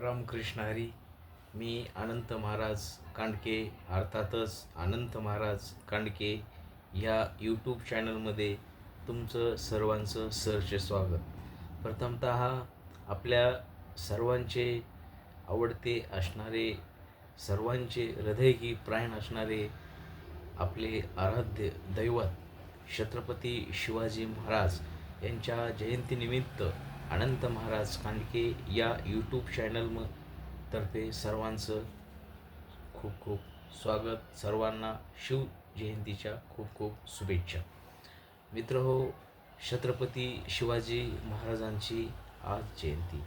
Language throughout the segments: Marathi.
रामकृष्ण हरी मी अनंत महाराज कांडके अर्थातच अनंत महाराज कांडके या यूट्यूब चॅनलमध्ये तुमचं सर्वांचं सहर्ष स्वागत. प्रथमत आपल्या सर्वांचे आवडते असणारे सर्वांचे हृदय की प्राण असणारे आपले आराध्य दैवत छत्रपती शिवाजी महाराज यांच्या जयंतीनिमित्त अनंत महाराज कांडके या यूट्यूब चॅनल म तर्फे सर्वांचं खूप खूप स्वागत. सर्वांना शिव जयंतीच्या खूप खूप शुभेच्छा. मित्र हो छत्रपती शिवाजी महाराजांची आज जयंती.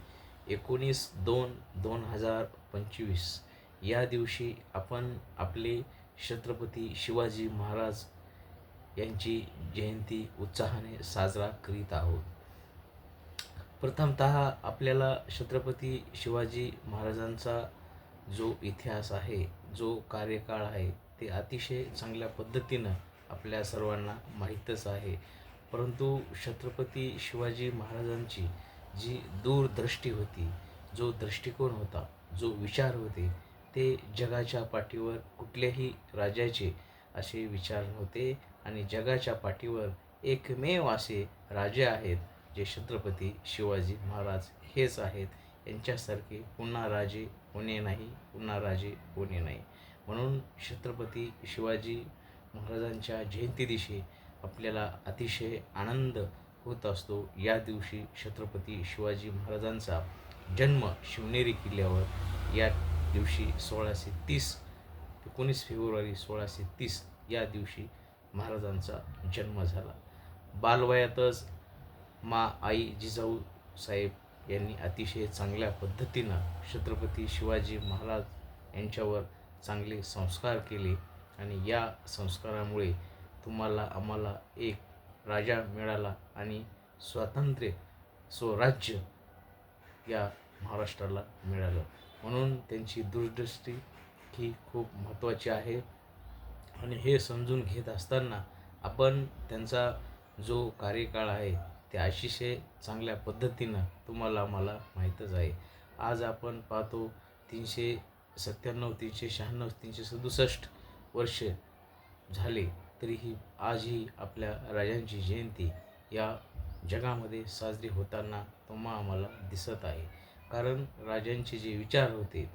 एकोणीस दोन दोन हजार पंचवीस. या दिवशी आपण आपले छत्रपती शिवाजी महाराज यांची जयंती उत्साहाने साजरा करीत आहोत. प्रथमतः आपल्याला छत्रपती शिवाजी महाराजांचा जो इतिहास आहे जो कार्यकाळ आहे ते अतिशय चांगल्या पद्धतीनं आपल्या सर्वांना माहीतच आहे. परंतु छत्रपती शिवाजी महाराजांची जी दूरदृष्टी होती जो दृष्टिकोन होता जो विचार होते ते जगाच्या पाठीवर कुठल्याही राजाचे असे विचार नव्हते आणि जगाच्या पाठीवर एकमेव असे राजे आहेत जे छत्रपती शिवाजी महाराज हेच आहेत यांच्यासारखे पुन्हा राजे होणे नाही पुन्हा राजे होणे नाही. म्हणून छत्रपती शिवाजी महाराजांच्या जयंतीदिवशी आपल्याला अतिशय आनंद होत असतो. या दिवशी छत्रपती शिवाजी महाराजांचा जन्म शिवनेरी किल्ल्यावर या दिवशी सोळाशे तीस एकोणीस फेब्रुवारी सोळाशे तीस या दिवशी महाराजांचा जन्म झाला. बालवयातच मा आई जिजाऊ साहेब यांनी अतिशय चांगल्या पद्धतीनं छत्रपती शिवाजी महाराज यांच्यावर चांगले संस्कार केले. आणि या संस्कारामुळे तुम्हाला आम्हाला एक राजा मिळाला आणि स्वातंत्र्य स्वराज्य या महाराष्ट्राला मिळालं. म्हणून त्यांची दूरदृष्टी ही खूप महत्त्वाची आहे. आणि हे समजून घेत असताना आपण त्यांचा जो कार्यकाळ आहे ते अतिशय चांगल्या पद्धतीनं तुम्हाला मला माहीतच आहे. आज आपण पाहतो तीनशे सत्त्याण्णव तीनशे शहाण्णव तीनशे सदुसष्ट वर्ष झाले तरीही आजही आपल्या राजांची जयंती या जगामध्ये साजरी होताना तुम्हा आम्हाला दिसत आहे. कारण राजांचे जे विचार होते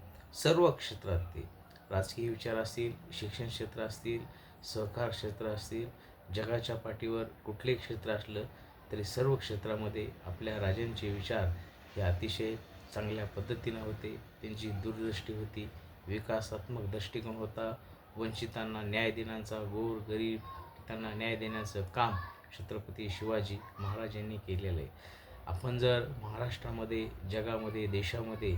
सर्व क्षेत्रात ते राजकीय विचार असतील शिक्षण क्षेत्र असतील सहकार क्षेत्र असतील जगाच्या पाठीवर कुठले क्षेत्र असलं तरी सर्व क्षेत्रामध्ये आपल्या राजांचे विचार हे अतिशय चांगल्या पद्धतीनं होते. त्यांची दूरदृष्टी होती. विकासात्मक दृष्टिकोन होता. वंचितांना न्याय देण्याचा गोर गरीब त्यांना न्याय देण्याचं काम छत्रपती शिवाजी महाराज यांनी केलेलं आहे. आपण जर महाराष्ट्रामध्ये जगामध्ये देशामध्ये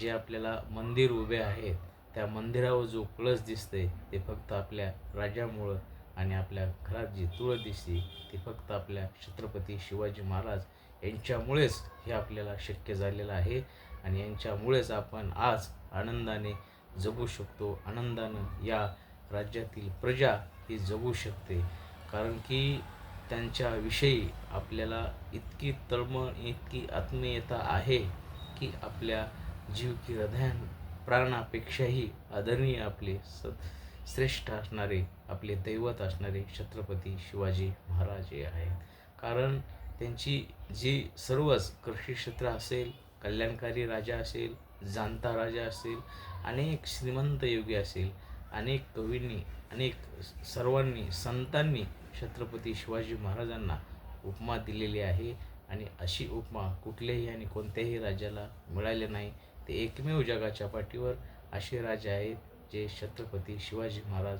जे आपल्याला मंदिर उभे आहेत त्या मंदिरावर जो कळस दिसते ते फक्त आपल्या राजामुळं आणि आपल्या घरात जी तुळस दिसते ती फक्त आपल्या छत्रपती शिवाजी महाराज यांच्यामुळेच हे आपल्याला शक्य झालेलं आहे. आणि यांच्यामुळेच आपण आज आनंदाने जगू शकतो. आनंदानं या राज्यातील प्रजा ही जगू शकते. कारण की त्यांच्याविषयी आपल्याला इतकी तळमळ इतकी आत्मीयता आहे की आपल्या जीव की हृदयान प्राणापेक्षाही आदरणीय आपले स श्रेष्ठ असणारे आपले दैवत असणारे छत्रपती शिवाजी महाराज हे आहेत. कारण त्यांची जी सर्वच कृषी क्षेत्र असेल कल्याणकारी राजा असेल जाणता राजा असेल अनेक श्रीमंत योगी असेल अनेक कवींनी अनेक सर्वांनी संतांनी छत्रपती शिवाजी महाराजांना उपमा दिलेली आहे. आणि अशी उपमा कुठल्याही आणि कोणत्याही राजाला मिळाले नाही. ते एकमेव जगाच्या पाठीवर असे राजा आहेत. जे छत्रपती शिवाजी महाराज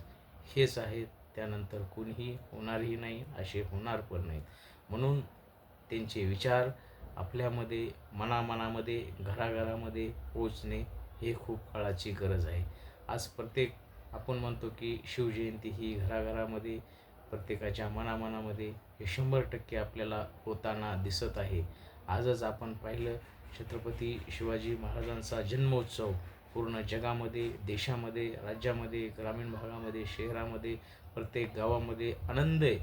हेच आहेत त्यानंतर कुणीही होणारही नाही असे होणार पण नाहीत. म्हणून त्यांचे विचार आपल्यामध्ये मनामनामध्ये घराघरामध्ये पोचणे हे खूप काळाची गरज आहे. आज प्रत्येक आपण म्हणतो की शिवजयंती ही घराघरामध्ये प्रत्येकाच्या मनामनामध्ये हे शंभर टक्के आपल्याला होताना दिसत आहे. आजच आपण पाहिलं छत्रपती शिवाजी महाराजांचा जन्मोत्सव पूर्ण जगामध्ये देशामध्ये राज्यामध्ये ग्रामीण भागामध्ये शहरामध्ये प्रत्येक गावामध्ये आनंद आहे.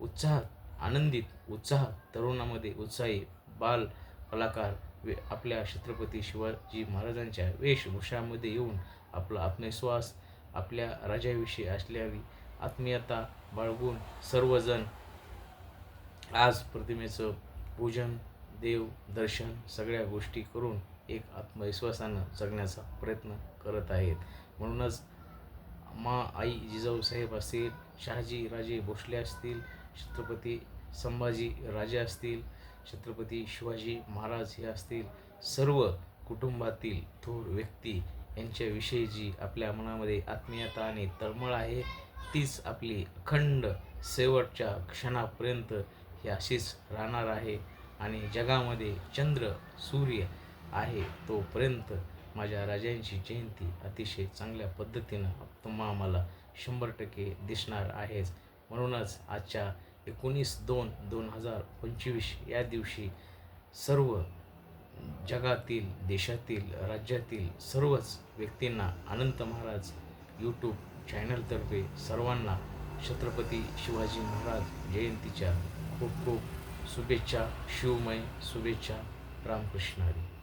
उत्साहात आनंदित उत्साह तरुणामध्ये उत्साही बाल कलाकार वे आपल्या छत्रपती शिवाजी महाराजांच्या वेशभूषामध्ये येऊन आपला आत्मविश्वास आपल्या राजाविषयी असल्यावी आत्मीयता बाळगून सर्वजण आज प्रतिमेचं पूजन देव दर्शन सगळ्या गोष्टी करून एक आत्मविश्वासानं जगण्याचा प्रयत्न करत आहेत. म्हणूनच मा आई जिजाऊसाहेब असतील शहाजी राजे भोसले असतील छत्रपती संभाजी राजे असतील छत्रपती शिवाजी महाराज हे असतील सर्व कुटुंबातील थोर व्यक्ती यांच्याविषयी जी आपल्या मनामध्ये आत्मीयता आणि तळमळ आहे. तीच आपली अखंड शेवटच्या क्षणापर्यंत ही अशीच राहणार आहे. आणि जगामध्ये चंद्र सूर्य आहे तोपर्यंत माझ्या राजांची जयंती अतिशय चांगल्या पद्धतीनं तुम्हा आम्हाला शंभर टक्के दिसणार आहेच. म्हणूनच आजच्या एकोणीस दोन दोन हजार पंचवीस या दिवशी सर्व जगातील देशातील राज्यातील सर्वच व्यक्तींना अनंत महाराज यूट्यूब चॅनलतर्फे सर्वांना छत्रपती शिवाजी महाराज जयंतीच्या खूप खूप शुभेच्छा शिवमय शुभेच्छा. रामकृष्ण हरी